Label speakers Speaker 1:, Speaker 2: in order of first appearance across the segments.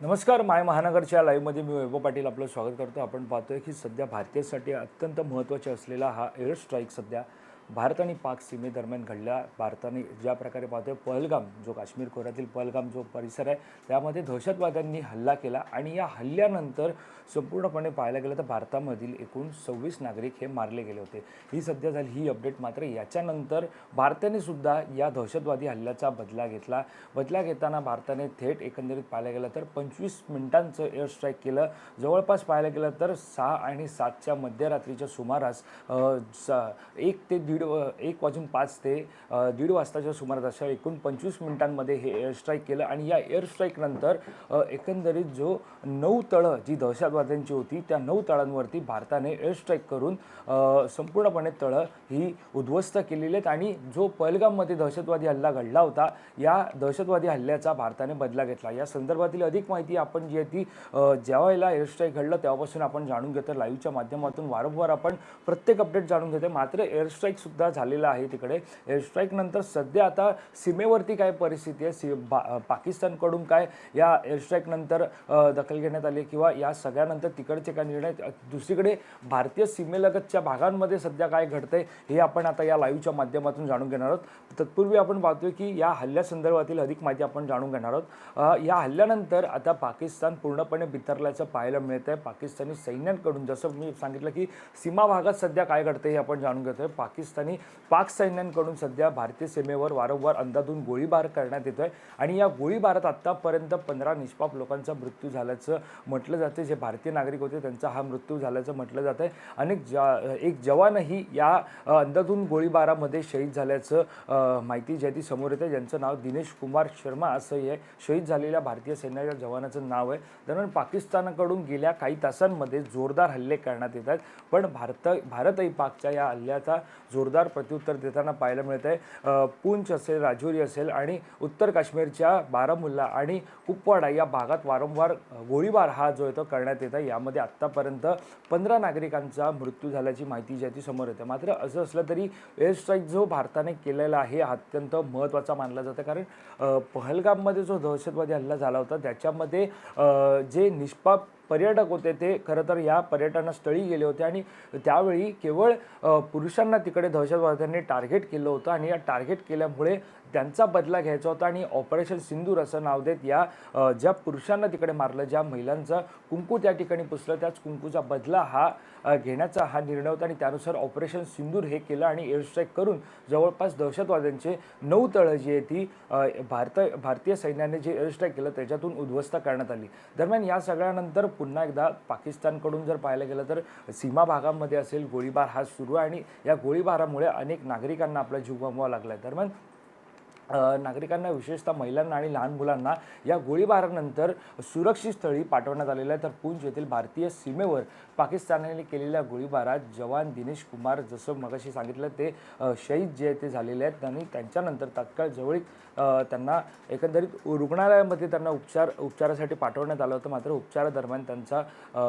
Speaker 1: नमस्कार माय महानगरच्या लाईव्हमध्ये मी वैभव पाटील आपलं स्वागत करतो. आपण पाहतोय की सध्या भारतीयसाठी अत्यंत महत्त्वाचा असलेला हा एअर स्ट्राईक सध्या भारत आणि पाक सीमेदरम्यान घडला भारताने ज्या प्रकारे पाहतोय पहलगाम जो काश्मीर खोऱ्यातील पहलगाम जो परिसर आहे त्यामध्ये दहशतवाद्यांनी हल्ला केला आणि या हल्ल्यानंतर संपूर्णपणे पाहायला गेलं तर भारतामधील एकूण सव्वीस नागरिक हे मारले गेले होते. ही सध्या झाली ही अपडेट मात्र याच्यानंतर भारताने सुद्धा या दहशतवादी हल्ल्याचा बदला घेतला. बदला घेताना भारताने थेट एकंदरीत पाहायला गेलं तर पंचवीस मिनिटांचं एअर स्ट्राईक केलं. जवळपास पाहायला गेलं तर सहा आणि सातच्या मध्यरात्रीच्या सुमारास स- एक ते दीड व- एक वाजून पाच ते दीड वाजताच्या सुमारास अशा एकूण पंचवीस मिनिटांमध्ये हे एअर स्ट्राईक केलं आणि या एअर स्ट्राईकनंतर एकंदरीत जो नऊ तळं जी दहशतवाद्यांची होती त्या नऊ तळांवरती भारताने एअर स्ट्राईक करून संपूर्णपणे तळं ही उद्ध्वस्त केलेली आहेत आणि जो पहलगाममध्ये दहशतवादी हल्ला घडला होता या दहशतवादी हल्ल्याचा भारताने बदला घेतला. या संदर्भातील अधिक माहिती आपण जी आहे ती ज्यावेळेला एअरस्ट्राईक एअर स्ट्राईक घडलं तेव्हापासून आपण जाणून घेतो लाईव्हच्या माध्यमातून वारंवार आपण प्रत्येक अपडेट जाणून घेतो मात्र एअर सुद्धा झालेला आहे तिकडे. एअर स्ट्राईकनंतर सध्या आता सीमेवरती काय परिस्थिती आहे? सी बा पाकिस्तानकडून काय या एअर स्ट्राईकनंतर दखल घेण्यात आली किंवा या सगळ्यानंतर तिकडचे काय निर्णय? दुसरीकडे भारतीय सीमेलगतच्या भागांमध्ये सध्या काय घडतंय हे आपण आता या लाईव्हच्या माध्यमातून जाणून घेणार आहोत. तत्पूर्वी आपण पाहतोय की या हल्ल्यासंदर्भातील अधिक माहिती आपण जाणून घेणार आहोत. या हल्ल्यानंतर आता पाकिस्तान पूर्णपणे बिथरल्याचं पाहायला मिळत आहे पाकिस्तानी सैन्यांकडून जसं मी सांगितलं की सीमा भागात सध्या काय घडतंय हे आपण जाणून घेतोय. पाकिस्तान पाक सैन्यांकडून सध्या भारतीय सीमेवर वारंवार अंदाधून गोळीबार करण्यात येतोय. आणि या गोळीबारात आत्तापर्यंत पंधरा निष्पाप लोकांचा मृत्यू झाल्याचं म्हटलं जाते जे भारतीय नागरिक होते त्यांचा हा मृत्यू झाल्याचं म्हटलं जात आहे अनेक जा एक जवानही या अंदाधून गोळीबारामध्ये शहीद झाल्याचं माहिती जी आहे ती समोर येते. ज्यांचं नाव दिनेश कुमार शर्मा असंही आहे. शहीद झालेल्या भारतीय सैन्याच्या जवानाचं नाव आहे. दरम्यान पाकिस्तानाकडून गेल्या काही तासांमध्ये जोरदार हल्ले करण्यात येत आहेत. पण भारत भारतही पाकच्या या हल्ल्याचा जोर जोरदार प्रत्युत्तर देताना पाहायला मिळत आहे पुंछ पूंछ असेल राजौरी असेल आणि उत्तर काश्मीरच्या बारामुल्ला आणि कुपवाडा या भागात वारंवार गोळीबार हा जो आहे तो करण्यात येत आहे यामध्ये आत्तापर्यंत पंधरा नागरिकांचा मृत्यू झाल्याची माहिती जी आहे ती समोर येते. मात्र असं असलं तरी एअर स्ट्राईक जो भारताने केलेला आहे हा अत्यंत महत्त्वाचा मानला जातं. कारण पहलगाममध्ये जो दहशतवादी हल्ला झाला होता त्याच्यामध्ये जे निष्पाप पर्यटक होते ते खरं तर या पर्यटनास्थळी गेले होते आणि त्यावेळी केवळ पुरुषांना तिकडे दहशतवाद्यांनी टार्गेट केलं होतं आणि या टार्गेट केल्यामुळे त्यांचा बदला घ्यायचा होता आणि ऑपरेशन सिंदूर असं नाव देत या ज्या पुरुषांना तिकडे मारलं ज्या महिलांचा कुंकू त्या ठिकाणी पुसलं त्याच कुंकूचा बदला हा घेण्याचा हा निर्णय होता आणि त्यानुसार ऑपरेशन सिंदूर हे केलं आणि एअरस्ट्राईक करून जवळपास दहशतवाद्यांचे नऊ तळं जी आहे ती भारत भारतीय सैन्याने जे एअरस्ट्राईक केलं त्याच्यातून उद्ध्वस्त करण्यात आली. दरम्यान या सगळ्यानंतर पुन्हा एकदा पाकिस्तानकडून जर पाहायला गेलं तर सीमा भागामध्ये असेल गोळीबार हा सुरू आहे आणि या गोळीबारामुळे अनेक नागरिकांना आपला जीव गमवावा लागला आहे दरम्यान नागरिकांना विशेषतः महिलांना आणि लहान मुलांना या गोळीबारानंतर सुरक्षित स्थळी पाठवण्यात आलेलं आहे. तर पूंछ येथील भारतीय सीमेवर पाकिस्तानाने केलेल्या गोळीबारात जवान दिनेश कुमार जसं मगाशी सांगितलं ते शहीद जे ते झालेले आहेत त्यांनी त्यांच्यानंतर तात्काळ जवळीक त्यांना एकंदरीत रुग्णालयामध्ये त्यांना उपचार उपचारासाठी पाठवण्यात आलं होतं. मात्र उपचारादरम्यान त्यांचा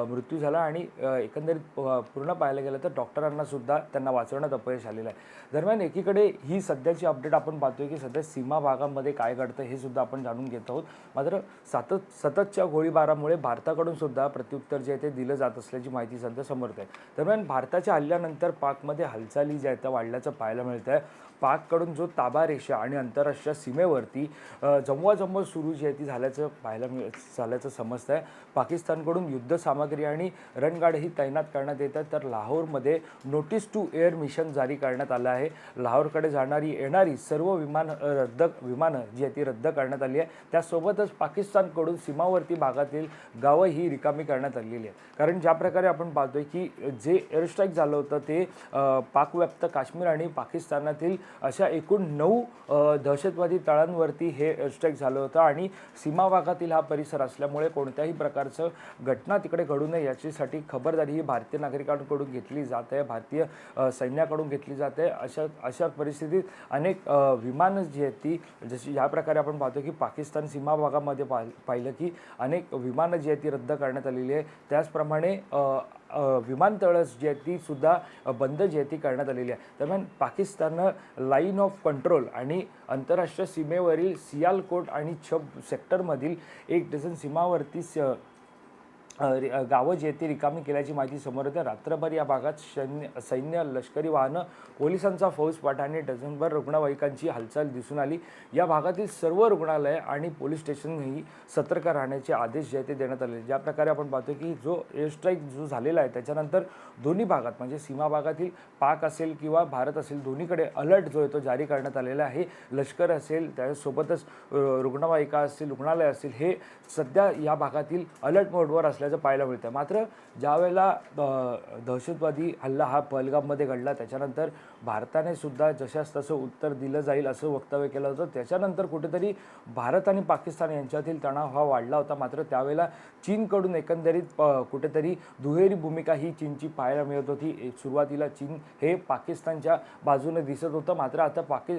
Speaker 1: मृत्यू झाला आणि एकंदरीत पूर्ण पाहायला गेलं तर डॉक्टरांनासुद्धा त्यांना वाचवण्यात अपयश आलेलं आहे. दरम्यान एकीकडे ही सध्याची अपडेट आपण पाहतोय की सध्या सीमा भागामध्ये काय घडतं हे सुद्धा आपण जाणून घेत आहोत. मात्र सतत सततच्या गोळीबारामुळे भारताकडून सुद्धा प्रत्युत्तर जे आहे ते दिलं जात असल्याची माहिती सध्या समोर आहे. दरम्यान भारताच्या हल्ल्यानंतर पाकमध्ये हालचाली ज्या आहेत त्या वाढल्याचं पाहायला मिळतं आहे पाककडून जो ताबा रेषा आणि आंतरराष्ट्रीय सीमेवरती जमवाजमव सुरू जी आहे ती झाल्याचं पाहायला मिळ झाल्याचं समजतं आहे पाकिस्तानकडून युद्धसामग्री आणि रणगाडही तैनात करण्यात येतात. तर लाहोरमध्ये नोटीस टू एअर मिशन जारी करण्यात आलं आहे. लाहोरकडे जाणारी येणारी सर्व विमान रद्द विमानं जी आहे ती रद्द करण्यात आली आहे. त्यासोबतच पाकिस्तानकडून सीमावर्ती भागातील गावं ही रिकामी करण्यात आलेली आहे कारण ज्या प्रकारे आपण पाहतोय की जे एअरस्ट्राईक झालं होतं ते पाकव्याप्त काश्मीर आणि पाकिस्तानातील अशा एकूण नऊ दहशतवादी तळांवरती हे एअरस्ट्राईक झालं होतं आणि सीमा भागातील हा परिसर असल्यामुळे कोणत्याही प्रकारचं घटना तिकडे घडू नये याच्यासाठी खबरदारी ही भारतीय नागरिकांकडून घेतली जात आहे भारतीय सैन्याकडून घेतली जाते अशा अशा परिस्थितीत अनेक विमानं जी आहेत ती जशी या प्रकारे आपण पाहतो की पाकिस्तान सीमा भागामध्ये पाह पाहिलं की अनेक विमानं जी आहेत ती रद्द करण्यात आलेली आहे. त्याचप्रमाणे विमानतळं जी आहेत ती सुद्धा बंद जी आहे ती करण्यात आलेली आहे. दरम्यान पाकिस्ताननं लाईन ऑफ कंट्रोल आणि आंतरराष्ट्रीय सीमेवरील सियालकोट आणि छब सेक्टरमधील एक डझन सीमावर्ती स गावं जे ती रिकामी केल्याची माहिती समोर येते. रात्रभर या भागात सैन्य सैन्य लष्करी वाहनं पोलिसांचा फौज आणि डझनभर रुग्णवाहिकांची हालचाल दिसून आली. या भागातील सर्व रुग्णालय आणि पोलीस स्टेशनही सतर्क राहण्याचे आदेश जे आहेत ते देण्यात आले ज्या प्रकारे आपण पाहतो की जो एअरस्ट्राईक जो झालेला आहे त्याच्यानंतर दोन्ही भागात म्हणजे सीमा भागातील पाक असेल किंवा भारत असेल दोन्हीकडे अलर्ट जो आहे तो जारी करण्यात आलेला आहे. लष्कर असेल त्यासोबतच रुग्णवाहिका असतील रुग्णालय असतील हे सध्या या भागातील अलर्ट मोडवर असल्याचं पाहायला मिळतं. मात्र ज्यावेळेला दहशतवादी हल्ला हा पहलगाममध्ये घडला त्याच्यानंतर भारताने सुद्धा जशास तसं उत्तर दिलं जाईल असं वक्तव्य केलं होतं. त्याच्यानंतर कुठेतरी भारत आणि पाकिस्तान यांच्यातील तणाव हा वाढला होता. मात्र त्यावेळेला चीनकडून एकंदरीत प- कुठेतरी दुहेरी भूमिका ही चीनची पाहायला मिळत होती. सुरुवातीला चीन हे पाकिस्तानच्या बाजूने दिसत होतं. मात्र आता पाकि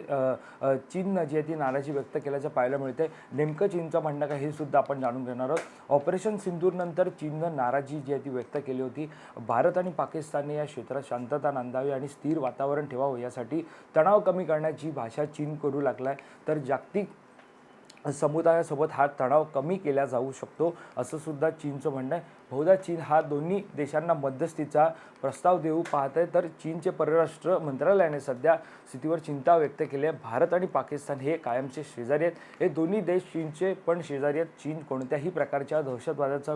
Speaker 1: चीननं जी आहे ती नाराजी व्यक्त केल्याचं पाहायला मिळते नेमकं चीनचं म्हणणं काय हे सुद्धा आपण जाणून घेणार आहोत. ऑपरेशन सिंदूरनंतर चीननं नाराजी जी आहे ती व्यक्त केली होती. भारत आणि पाकिस्तानने या क्षेत्रात शांतता नांदावी आणि स्थिर वातावरण ठेवावं यासाठी तणाव कमी करण्याची भाषा चीन करू लागला आहे तर जागतिक समुदायासोबत हा तणाव कमी केला जाऊ शकतो असं सुद्धा चीनचं म्हणणं आहे. बहुधा चीन हा दोन्ही देशांना मध्यस्थीचा प्रस्ताव देऊ पाहत आहे. तर चीनचे परराष्ट्र मंत्रालयाने सध्या स्थितीवर चिंता व्यक्त केली आहे. भारत आणि पाकिस्तान हे कायमचे शेजारी आहेत. हे दोन्ही देश चीनचे पण शेजारी आहेत. चीन कोणत्याही प्रकारच्या दहशतवादाचा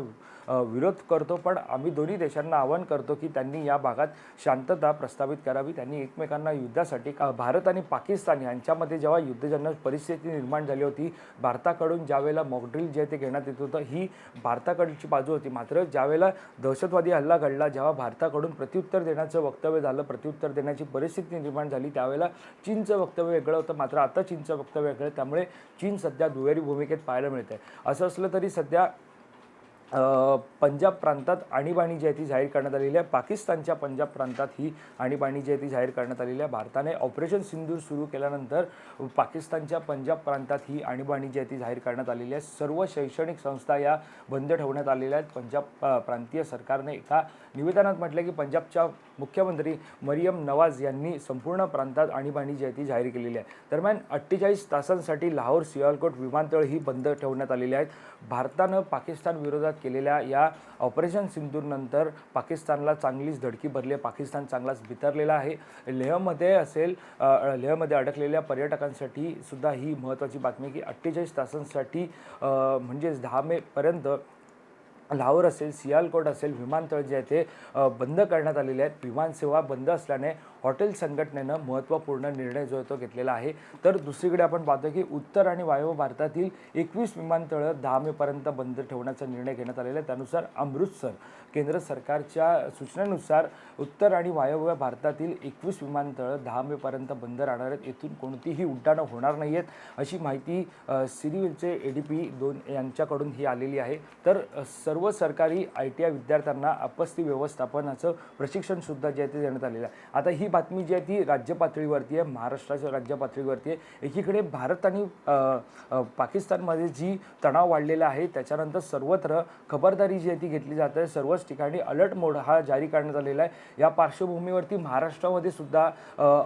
Speaker 1: विरोध करतो पण आम्ही दोन्ही देशांना आवाहन करतो की त्यांनी या भागात शांतता प्रस्थापित करावी. त्यांनी एकमेकांना युद्धासाठी का- भारत आणि पाकिस्तान यांच्यामध्ये जेव्हा युद्धजन्य परिस्थिती निर्माण झाली होती भारताकडून ज्यावेळेला मॉकड्रिल जे ते घेण्यात येत होतं ही भारताकडची बाजू होती. मात्र ज्यावेळेला दहशतवादी हल्ला घडला जेव्हा भारताकडून प्रत्युत्तर देण्याचं वक्तव्य झालं प्रत्युत्तर देण्याची परिस्थिती निर्माण झाली त्यावेळेला चीनचं वक्तव्य वेगळं होतं. मात्र आता चीनचं वक्तव्य वेगळं त्यामुळे चीन सध्या दुहेरी भूमिकेत पाहायला मिळते असं असलं तरी सध्या पंजाब प्रांतात आणीबाणी जी आहे ती जाहीर करण्यात आलेली आहे. पाकिस्तानच्या पंजाब प्रांतात ही आणीबाणी जी आहे ती जाहीर करण्यात आलेली आहे. भारताने ऑपरेशन सिंदूर सुरू केल्यानंतर पाकिस्तानच्या पंजाब प्रांतात ही आणीबाणी जी आहे ती जाहीर करण्यात आलेली आहे. सर्व शैक्षणिक संस्था या बंद ठेवण्यात आलेल्या आहेत. पंजाब प्रांतीय सरकारने एका निवेदनात म्हटलं की पंजाबच्या मुख्यमंत्री मरियम नवाज यांनी संपूर्ण प्रांतात आणीबाणी जी आहे ती जाहीर केलेली आहे. दरम्यान अठ्ठेचाळीस तासांसाठी लाहोर सियालकोट विमानतळ ही बंद ठेवण्यात आलेली आहेत. भारतानं पाकिस्तान विरोधात केलेल्या या ऑपरेशन सिंदूरनंतर पाकिस्तानला चांगलीच धडकी भरली आहे. पाकिस्तान चांगलाच बितरलेला आहे. लेहमध्ये असेल लेहमध्ये अडकलेल्या पर्यटकांसाठी सुद्धा ही महत्त्वाची बातमी की अठ्ठेचाळीस तासांसाठी म्हणजेच दहा मेपर्यंत लाहोर असेल सियालकोट असेल विमानतळ जे आहे ते बंद करण्यात आलेले आहेत. विमानसेवा बंद असल्याने हॉटेल संघटनेनं महत्त्वपूर्ण निर्णय जो आहे तो घेतलेला आहे. तर दुसरीकडे आपण पाहतो की उत्तर आणि वायव्य भारतातील एकवीस विमानतळं दहा मेपर्यंत बंद ठेवण्याचा निर्णय घेण्यात आलेला आहे. त्यानुसार अमृतसर केंद्र सरकारच्या सूचनेनुसार उत्तर आणि वायव्य भारतातील एकवीस विमानतळं दहा मेपर्यंत बंद राहणार आहेत. येथून कोणतीही उड्डाणं होणार नाही आहेत अशी माहिती अ, ए डी पी दोन यांच्याकडून ही आलेली आहे. तर सर्व सरकारी आय टी आय विद्यार्थ्यांना अपस्थी व्यवस्थापनाचं प्रशिक्षणसुद्धा जे आहे ते देण्यात आलेलं आहे. आता ही बातमी जी आहे ती राज्य पातळीवरती आहे महाराष्ट्राच्या राज्य पातळीवरती आहे. एकीकडे भारत आणि पाकिस्तानमध्ये जी तणाव वाढलेला आहे त्याच्यानंतर सर्वत्र खबरदारी जी आहे ती घेतली जात आहे. सर्वच ठिकाणी अलर्ट मोड हा जारी करण्यात आलेला आहे. या पार्श्वभूमीवरती महाराष्ट्रामध्ये सुद्धा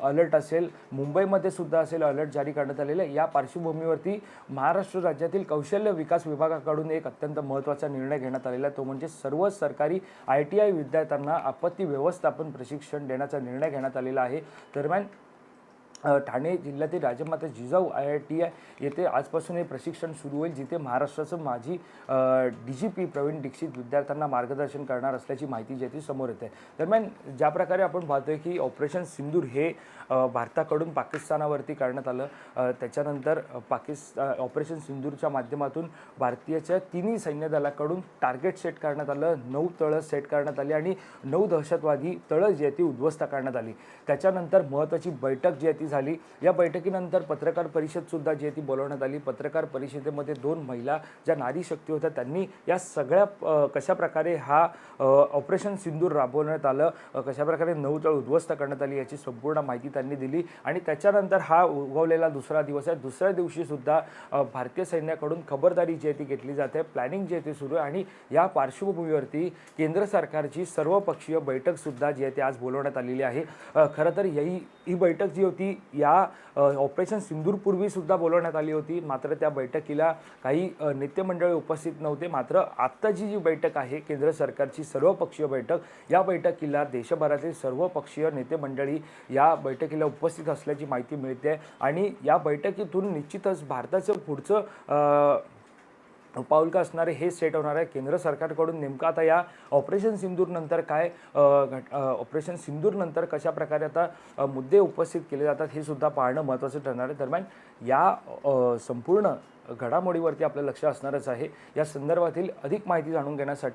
Speaker 1: अलर्ट असेल मुंबईमध्ये सुद्धा असेल अलर्ट जारी करण्यात आलेला आहे. या पार्श्वभूमीवरती महाराष्ट्र राज्यातील कौशल्य विकास विभागाकडून एक अत्यंत महत्त्वाचा निर्णय घेण्यात आलेला आहे. तो म्हणजे सर्व सरकारी आय टी आय विद्यार्थ्यांना आपत्ती व्यवस्थापन प्रशिक्षण देण्याचा निर्णय घेण्यात आलेला आहे. दरम्यान ठाणे जिल्ह्यातील Rajmata Jijau I T I I येथे आजपासून हे प्रशिक्षण सुरू होईल जिथे महाराष्ट्राचं माजी D G P Pravin Dixit विद्यार्थ्यांना मार्गदर्शन करणार असल्याची माहिती जी आहे ती समोर येते. दरम्यान ज्या प्रकारे आपण पाहतोय की ऑपरेशन सिंदूर हे भारताकडून पाकिस्तानावरती करण्यात आलं त्याच्यानंतर पाकिस्तान ऑपरेशन सिंदूरच्या माध्यमातून भारतीयच्या तिन्ही सैन्य दलाकडून टार्गेट सेट करण्यात आलं नऊ तळं सेट करण्यात आली आणि नऊ दहशतवादी तळं जी आहे ती उद्ध्वस्त करण्यात आली. त्याच्यानंतर महत्त्वाची बैठक जी आहे ती झाली. या बैठकीनंतर पत्रकार परिषदसुद्धा जी आहे ती बोलवण्यात आली. पत्रकार परिषदेमध्ये दोन महिला ज्या नारी शक्ती होत्या त्यांनी या सगळ्या कशाप्रकारे कशा प्रकारे हा ऑपरेशन सिंदूर राबवण्यात आलं कशाप्रकारे कशा प्रकारे उद्ध्वस्त करण्यात आली याची संपूर्ण माहिती त्यांनी दिली. आणि त्याच्यानंतर हा उगवलेला दुसरा दिवस आहे. दुसऱ्या दिवशीसुद्धा भारतीय सैन्याकडून खबरदारी जी आहे ती घेतली जाते प्लॅनिंग जी आहे ती सुरू आहे. आणि या पार्श्वभूमीवरती केंद्र सरकारची सर्वपक्षीय बैठकसुद्धा जी आहे ती आज बोलवण्यात आलेली आहे. खरं तर ही ही बैठक जी होती या ऑपरेशन सिंदूरपूर्वी सुद्धा बोलवण्यात आली होती. मात्र त्या बैठकीला काही नेतेमंडळी उपस्थित नव्हते. मात्र आत्ताची जी बैठक आहे केंद्र सरकारची सर्वपक्षीय बैठक या बैठकीला देशभरातील सर्वपक्षीय नेतेमंडळी या बैठकीला उपस्थित असल्याची माहिती मिळते. आणि या बैठकीतून निश्चितच भारताचं पुढचं पाऊल का असणारे हे सेट होणार आहे. केंद्र सरकारकडून नेमकं आता या ऑपरेशन सिंदूरनंतर काय घट- ऑपरेशन सिंदूरनंतर कशा प्रकारे आता मुद्दे उपस्थित केले जातात हे सुद्धा पाहणं महत्त्वाचं ठरणार आहे. दरम्यान या संपूर्ण घडामोडीवरती आपलं लक्ष असणारच आहे. या संदर्भातील अधिक माहिती जाणून घेण्यासाठी